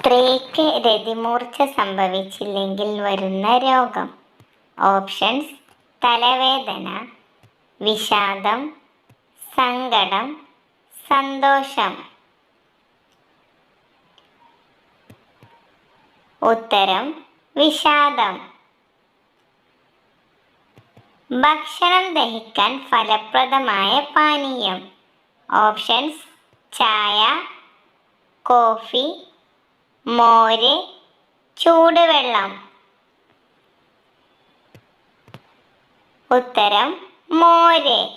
സ്ത്രീക്ക് രതിമൂർച്ച സംഭവിച്ചില്ലെങ്കിൽ വരുന്ന രോഗം. ഓപ്ഷൻസ് തലവേദന വിഷാദം സങ്കടം സന്തോഷം. ഉത്തരം വിഷാദം. ഭക്ഷണം ദഹിക്കാൻ ഫലപ്രദമായ പാനീയം. ഓപ്ഷൻസ് ചായ കോഫി മോര് ചൂടുവെള്ളം. ഉത്തരം മോര്.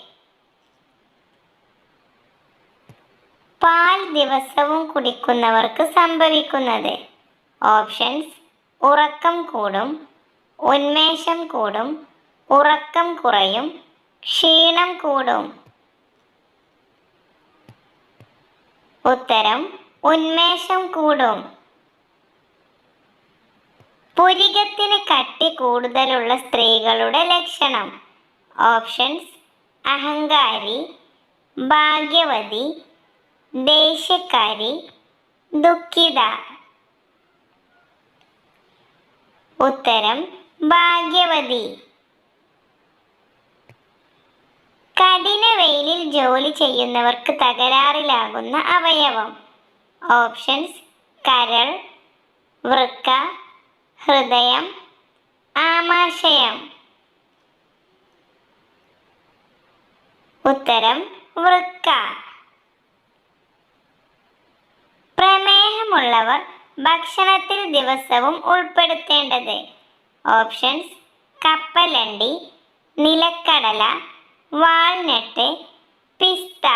പാൽ ദിവസവും കുടിക്കുന്നവർക്ക് സംഭവിക്കുന്നത് ഓപ്ഷൻസ് ഉറക്കം കൂടും ഉന്മേഷം കൂടും ഉറക്കം കുറയും ക്ഷീണം കൂടും. ഉത്തരം ഉന്മേഷം കൂടും. പുരികത്തിന് കട്ടി കൂടുതലുള്ള സ്ത്രീകളുടെ ലക്ഷണം. ഓപ്ഷൻസ് അഹങ്കാരി ഭാഗ്യവതി ദേഷ്യക്കാരി ദുഃഖിത. ഉത്തരം ഭാഗ്യവതി. കഠിന വെയിലിൽ ജോലി ചെയ്യുന്നവർക്ക് തകരാറിലാകുന്ന അവയവം. ഓപ്ഷൻസ് കരൾ വൃക്ക ഹൃദയം ആമാശയം. ഉത്തരം വൃക്ക. പ്രമേഹമുള്ളവർ ഭക്ഷണത്തിൽ ദിവസവും ഉൾപ്പെടുത്തേണ്ടത്. ഓപ്ഷൻസ് കപ്പലണ്ടി നിലക്കടല വാൾനട്ട് പിസ്ത.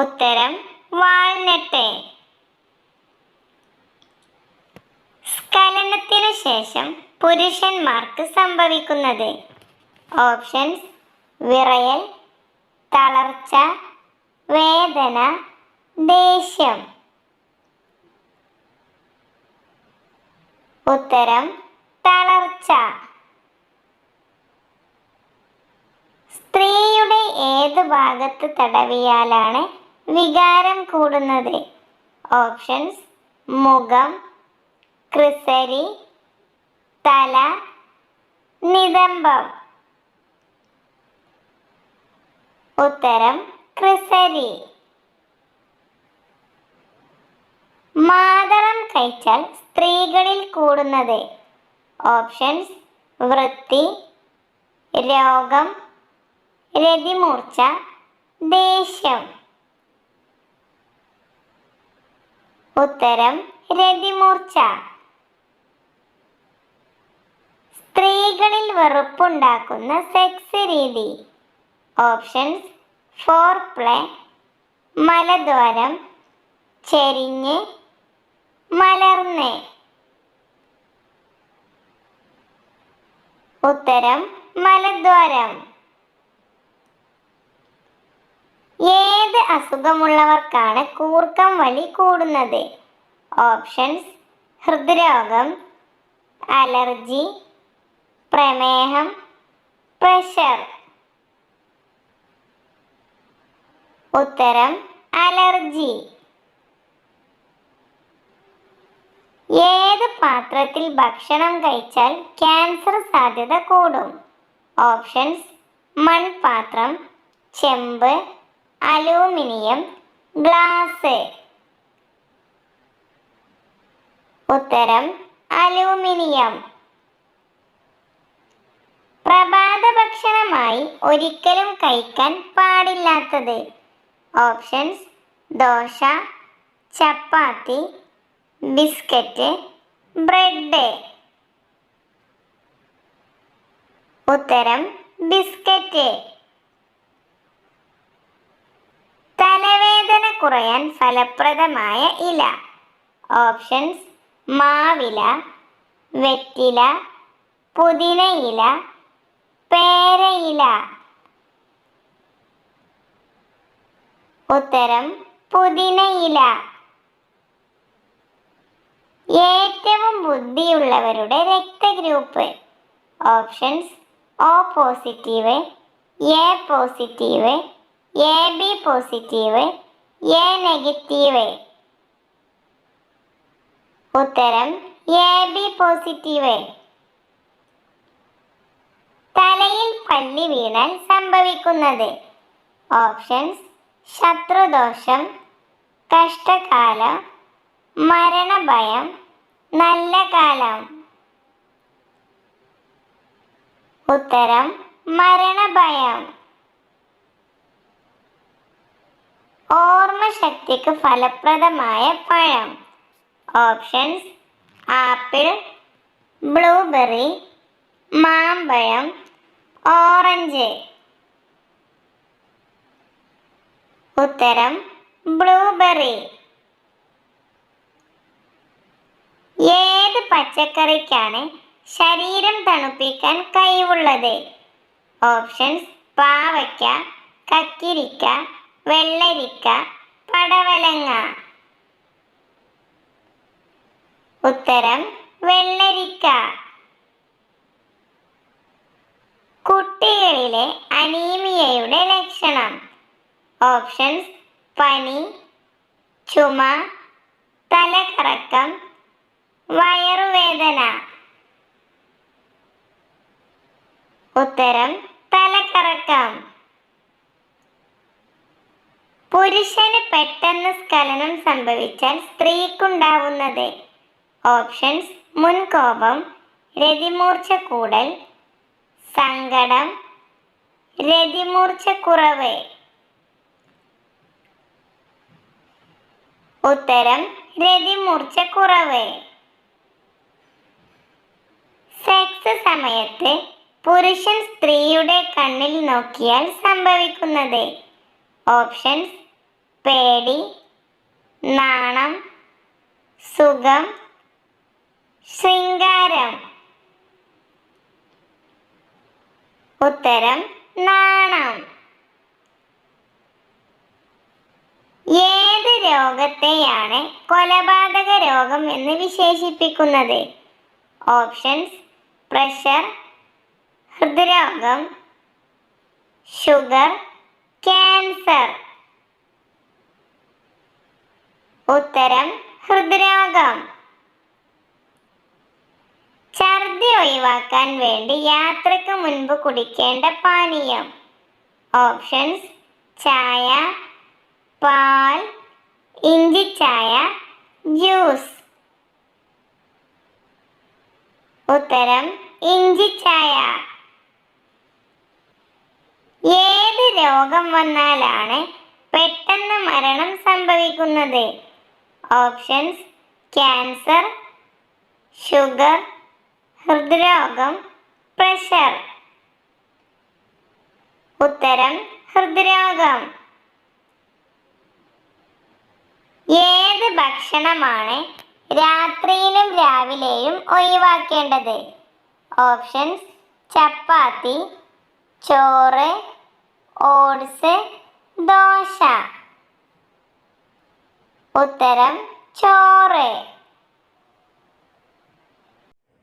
ഉത്തരം വാൾനട്ട്. സ്ഖലനത്തിനു ശേഷം പുരുഷന്മാർക്ക് സംഭവിക്കുന്നത്. ഓപ്ഷൻസ് വിറയൽ തളർച്ച വേദന ദേഷ്യം. ഉത്തരം തളർച്ച. സ്ത്രീയുടെ ഏത് ഭാഗത്ത് തടവിയാലാണ് വികാരം കൂടുന്നത്? ഓപ്ഷൻസ് മുഖം ക്രിസരി തല നിതംബം. ഉത്തരം ക്രിസരി. മാതളം കഴിച്ചാൽ സ്ത്രീകളിൽ കൂടുന്നത്. ഓപ്ഷൻസ് വൃത്തി രോഗം രതിമൂർച്ച ദേഷ്യം. ഉത്തരം രതിമൂർച്ച. സ്ത്രീകളിൽ വെറുപ്പുണ്ടാക്കുന്ന സെക്സ് രീതി. ഓപ്ഷൻസ് ഫോർ പ്ലേ മലദ്വാരം ചെരിഞ്ഞ് മലർന്ന്. ഉത്തരം മലദ്വാരം. ഏത് അസുഖമുള്ളവർക്കാണ് കൂർക്കം വലി കൂടുന്നത്? ഓപ്ഷൻസ് ഹൃദ്രോഗം അലർജി പ്രമേഹം പ്രഷർ. ഉത്തരം അലർജി. ഏത് പാത്രത്തിൽ ഭക്ഷണം കഴിച്ചാൽ ക്യാൻസർ സാധ്യത കൂടും? ഓപ്ഷൻസ് മൺപാത്രം ചെമ്പ് അലൂമിനിയം ഗ്ലാസ്. ഉത്തരം അലൂമിനിയം. പ്രഭാത ഭക്ഷണമായി ഒരിക്കലും കഴിക്കാൻ പാടില്ലാത്തത്. Options dosa chapati biscuit bread. ഉത്തരം ബിസ്ക്കറ്റ്. തലവേദന കുറയാൻ ഫലപ്രദമായ ഇല. ഓപ്ഷൻസ് മാവില വെറ്റില പുതിനയില പേരയില. ഉത്തരം പുതിനയില. ഏറ്റവും ബുദ്ധിയുള്ളവരുടെ രക്തഗ്രൂപ്പ്. Options O positive A positive A B positive A negative. ഉത്തരം എ ബി പോസിറ്റീവ്. തലയിൽ പല്ലി വീണാൽ സംഭവിക്കുന്നത്. ഓപ്ഷൻസ് ശത്രുദോഷം കഷ്ടകാലം മരണഭയം നല്ല കാലം ഉത്തരം മരണഭയം. ഓർമ്മശക്തിക്ക് ഫലപ്രദമായ പഴം. ഓപ്ഷൻസ് ആപ്പിൾ ബ്ലൂബെറി മാമ്പഴം ഓറഞ്ച്. ഉത്തരം ബ്ലൂബെറി. ഏത് പച്ചക്കറിക്കാണ് ശരീരം തണുപ്പിക്കാൻ കഴിവുള്ളത്? ഓപ്ഷൻസ് പാവയ്ക്ക കക്കിരിക്ക വെള്ളരിക്ക പടവലങ്ങ. ഉത്തരം വെള്ളരിക്ക. കുട്ടികളിലെ അനീമിയയുടെ ലക്ഷണം. ഓപ്ഷൻസ് പനി ചുമ തലകറക്കം വയറുവേദന. ഉത്തരം തലകറക്കം. പുരുഷന് പെട്ടെന്ന് സ്കലനം സംഭവിച്ചാൽ സ്ത്രീക്കുണ്ടാവുന്നത്. ഓപ്ഷൻസ് മുൻകോപം രതിമൂർച്ച കൂടൽ സങ്കടം രതിമൂർച്ച കുറവ് ഉത്തരം രതിമൂർച്ച കുറവ് സെക്സ് സമയത്ത് പുരുഷൻ സ്ത്രീയുടെ കണ്ണിൽ നോക്കിയാൽ സംഭവിക്കുന്നത് ഓപ്ഷൻസ് പേടി നാണം സുഖം ശൃംഗാരം. ഉത്തരം നാണം. ഏത് രോഗത്തെയാണ് കൊലപാതക രോഗം എന്ന് വിശേഷിപ്പിക്കുന്നത്? ഓപ്ഷൻസ് പ്രഷർ ഹൃദ്രോഗം ഷുഗർ ക്യാൻസർ. ഉത്തരം ഹൃദ്രോഗം. ഛർദി ഒഴിവാക്കാൻ വേണ്ടി യാത്രയ്ക്ക് മുൻപ് കുടിക്കേണ്ട പാനീയം. ഓപ്ഷൻസ് ചായ പാൽ ഇഞ്ചിച്ചായ ജ്യൂസ്. ഉത്തരം ഇഞ്ചിച്ചായ ഏത് രോഗം വന്നാലാണ് പെട്ടെന്ന് മരണം സംഭവിക്കുന്നത്? ഓപ്ഷൻസ് ക്യാൻസർ ഷുഗർ ഹൃദ്രോഗം പ്രഷർ. ഉത്തരം ഹൃദ്രോഗം. ഏത് ഭക്ഷണമാണ് രാത്രിയിലും രാവിലെയും ഒഴിവാക്കേണ്ടത്? ഓപ്ഷൻസ് ചപ്പാത്തി ചോറ് ഓട്സ് ദോശ. ഉത്തരം ചോറ്.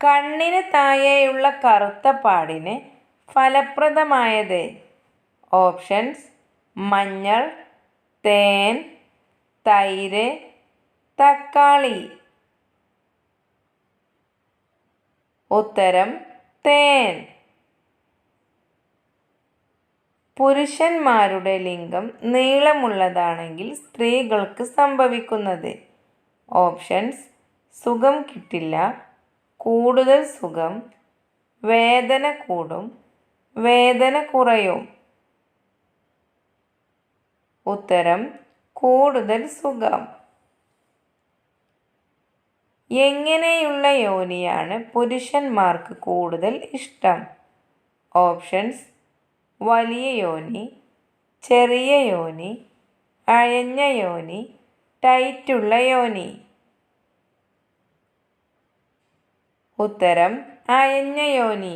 കണ്ണിന് താഴെയുള്ള കറുത്ത പാടിന് ഫലപ്രദമായത് ഓപ്ഷൻസ് മഞ്ഞൾ തേൻ തൈര് തക്കാളി. ഉത്തരം തേൻ. പുരുഷന്മാരുടെ ലിംഗം നീളമുള്ളതാണെങ്കിൽ സ്ത്രീകൾക്ക് സംഭവിക്കുന്നത് ഓപ്ഷൻസ് സുഖം കിട്ടില്ല കൂടുതൽ സുഖം വേദന കൂടും വേദന കുറയും. ഉത്തരം കൂടുതൽ സുഖം. എങ്ങനെയുള്ള യോനിയാണ് പുരുഷന്മാർക്ക് കൂടുതൽ ഇഷ്ടം? ഓപ്ഷൻസ് വലിയ യോനി ചെറിയ യോനി അയഞ്ഞ യോനി ടൈറ്റുള്ള യോനി. ഉത്തരം അയഞ്ഞ യോനി